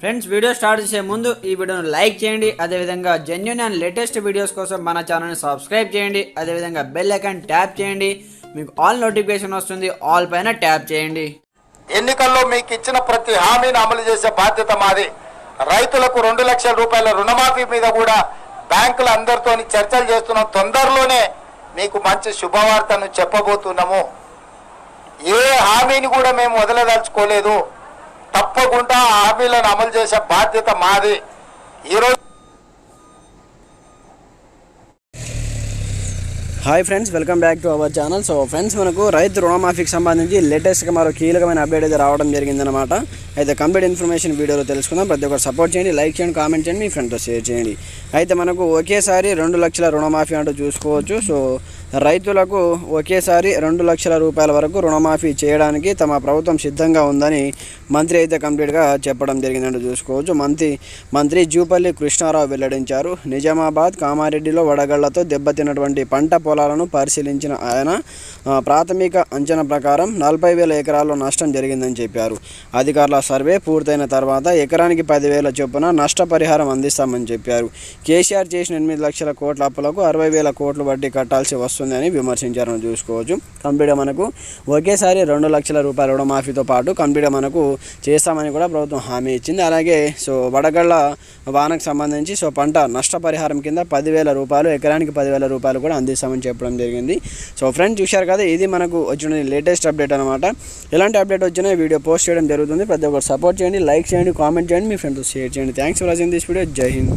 Friends video start చేసే ముందు ఈ వీడియోను లైక్ చేయండి. అదేవిధంగా జెన్యున్ అండ్ లేటెస్ట్ వీడియోస్ కోసం మన ఛానల్ని సబ్స్క్రైబ్ చేయండి. అదేవిధంగా బెల్ ఐకాన్ ట్యాప్ చేయండి. మీకు ఆల్ నోటిఫికేషన్ వస్తుంది. ఆల్ పైన ట్యాప్ చేయండి. ఎన్నికల్లో మీకు ఇచ్చిన ప్రతి హామీని అమలు చేసే బాధ్యత మాది. రైతులకు రెండు లక్షల రూపాయల రుణమాఫీ మీద కూడా బ్యాంకులు అందరితో చర్చలు చేస్తున్నాం. తొందరలోనే మీకు మంచి శుభవార్తను చెప్పబోతున్నాము. ఏ హామీని కూడా మేము వదలదలుచుకోలేదు. తప్పకుండా హామీలను అమలు చేసే బాధ్యత మాది. ఈరోజు hi friends welcome back to our channel so friends మనకు రైతు రుణమాఫీకి సంబంధించి లేటెస్ట్గా మరో కీలకమైన అప్డేట్ అయితే రావడం జరిగిందనమాట అయితే కంప్లీట్ ఇన్ఫర్మేషన్ వీడియోలో తెలుసుకుందాం. ప్రతి ఒక్కరు సపోర్ట్ చేయండి లైక్ చేయండి కామెంట్ చేయండి మీ ఫ్రెండ్తో షేర్ చేయండి. అయితే మనకు ఒకేసారి రెండు లక్షల రుణమాఫీ అంటూ చూసుకోవచ్చు. సో రైతులకు ఒకేసారి రెండు లక్షల రూపాయల వరకు రుణమాఫీ చేయడానికి తమ ప్రభుత్వం సిద్ధంగా ఉందని మంత్రి అయితే కంప్లీట్గా చెప్పడం జరిగిందంటూ చూసుకోవచ్చు. మంత్రి మంత్రి జూపల్లి కృష్ణారావు వెల్లడించారు. నిజామాబాద్ కామారెడ్డిలో వడగళ్ళతో దెబ్బతిన్నటువంటి పంట పొలాలను పరిశీలించిన ఆయన ప్రాథమిక అంచనా ప్రకారం నలభై వేల ఎకరాల్లో నష్టం జరిగిందని చెప్పారు. అధికారుల సర్వే పూర్తయిన తర్వాత ఎకరానికి పదివేల చొప్పున నష్టపరిహారం అందిస్తామని చెప్పారు. కేసీఆర్ చేసిన ఎనిమిది లక్షల కోట్ల అప్పులకు అరవై వేల కోట్లు వడ్డీ కట్టాల్సి వస్తుందని విమర్శించారని చూసుకోవచ్చు. కంప్యూటర్ మనకు ఒకేసారి రెండు లక్షల రూపాయల రుణమాఫీతో పాటు కంప్యూటర్ మనకు చేస్తామని కూడా ప్రభుత్వం హామీ ఇచ్చింది. అలాగే సో వడగళ్ళ వానకు సంబంధించి సో పంట నష్టపరిహారం కింద పదివేల రూపాయలు ఎకరానికి పదివేల రూపాయలు కూడా అందిస్తామని చెప్పడం జరిగింది. సో ఫ్రెండ్స్ చూశారు కదా ఇది మనకు వచ్చిన లేటెస్ట్ అప్డేట్ అనమాట ఎలాంటి అప్డేట్ వచ్చినా వీడియో పోస్ట్ చేయడం జరుగుతుంది. ప్రతి ఒక్కరు సపోర్ట్ చేయండి లైక్ చేయండి కామెంట్ చేయండి మీ ఫ్రెండ్స్ షేర్ చేయండి. Thanks for watching this video. జై హింద్.